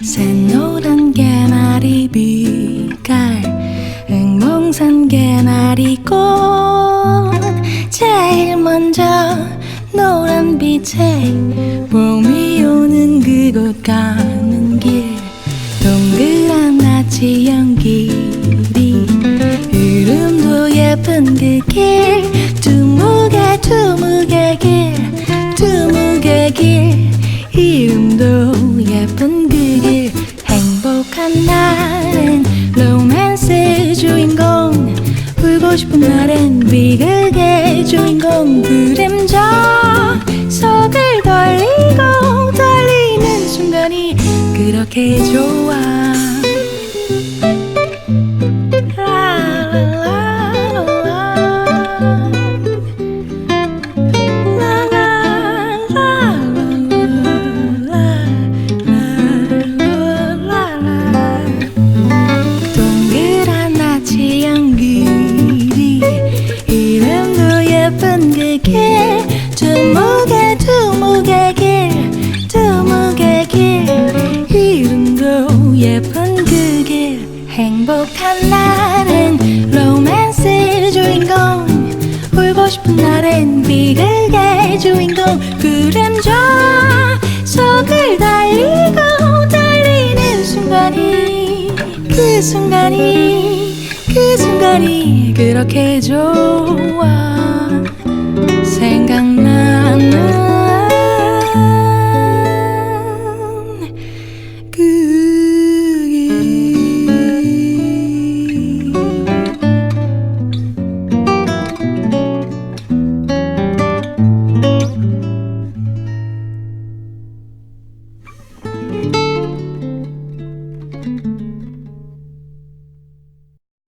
예쁜 개나리 빛깔 흑몽산 개나리 꽃. 제일 먼저 노란 빛에 봄이 오는 그곳 가는 길. 동그란 나치형 길이 이름도 예쁜 그 길. 두무개 두무개 길 두무개 길. 이름도 싶은 날엔 비극의 주인공 그림자. 속을 돌리고 달리는 순간이 그렇게 좋아 길 두무개 두무개 길 두무개 길. 이름도 예쁜 그 길. 행복한 날엔 로맨스 주인공. 울고 싶은 날엔 비극의 주인공. 그림자 속을 달리고 달리는 순간이 그 순간이 그 순간이 그렇게 좋아